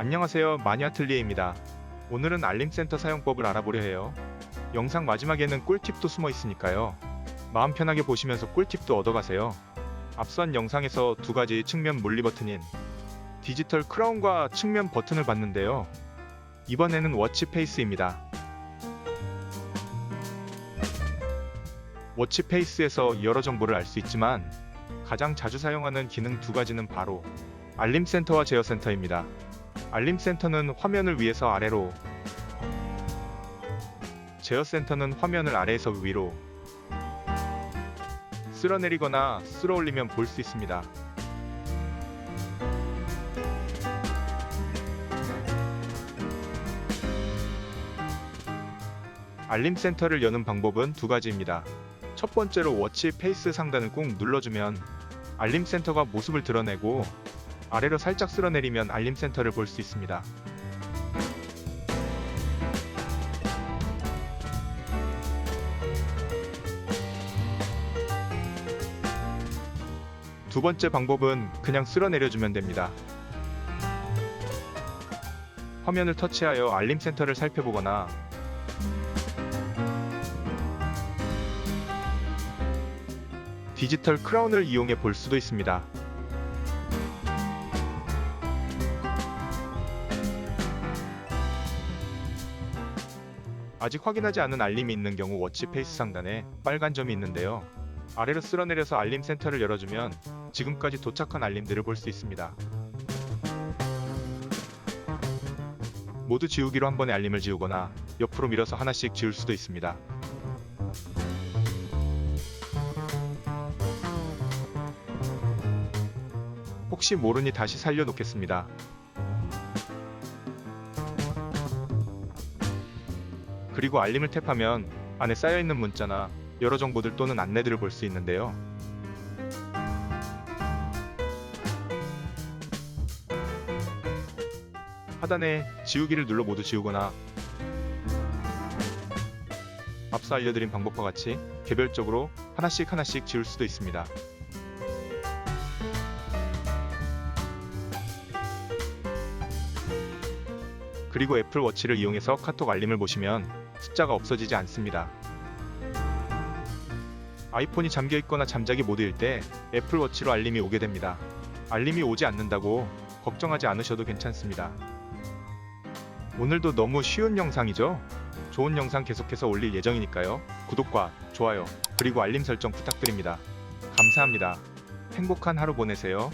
안녕하세요 마니아틀리에입니다. 오늘은 알림센터 사용법을 알아보려 해요. 영상 마지막에는 꿀팁도 숨어 있으니까요. 마음 편하게 보시면서 꿀팁도 얻어가세요. 앞선 영상에서 두 가지 측면 물리 버튼인 디지털 크라운과 측면 버튼을 봤는데요. 이번에는 워치 페이스입니다. 워치 페이스에서 여러 정보를 알 수 있지만 가장 자주 사용하는 기능 두 가지는 바로 알림 센터와 제어 센터입니다. 알림 센터는 화면을 위에서 아래로, 제어 센터는 화면을 아래에서 위로 쓸어내리거나 쓸어올리면 볼 수 있습니다. 알림 센터를 여는 방법은 두 가지입니다. 첫 번째로 워치 페이스 상단을 꾹 눌러주면 알림 센터가 모습을 드러내고 아래로 살짝 쓸어내리면 알림 센터를 볼 수 있습니다. 두 번째 방법은 그냥 쓸어내려주면 됩니다. 화면을 터치하여 알림 센터를 살펴보거나 디지털 크라운을 이용해 볼 수도 있습니다. 아직 확인하지 않은 알림이 있는 경우 워치 페이스 상단에 빨간 점이 있는데요. 아래로 쓸어내려서 알림 센터를 열어주면 지금까지 도착한 알림들을 볼 수 있습니다. 모두 지우기로 한 번에 알림을 지우거나 옆으로 밀어서 하나씩 지울 수도 있습니다. 혹시 모르니 다시 살려놓겠습니다. 그리고 알림을 탭하면 안에 쌓여있는 문자나 여러 정보들 또는 안내들을 볼 수 있는데요. 하단에 지우기를 눌러 모두 지우거나 앞서 알려드린 방법과 같이 개별적으로 하나씩 하나씩 지울 수도 있습니다. 그리고 애플 워치를 이용해서 카톡 알림을 보시면 숫자가 없어지지 않습니다. 아이폰이 잠겨 있거나 잠자기 모드일 때 애플 워치로 알림이 오게 됩니다. 알림이 오지 않는다고 걱정하지 않으셔도 괜찮습니다. 오늘도 너무 쉬운 영상이죠? 좋은 영상 계속해서 올릴 예정이니까요. 구독과 좋아요, 그리고 알림 설정 부탁드립니다. 감사합니다. 행복한 하루 보내세요.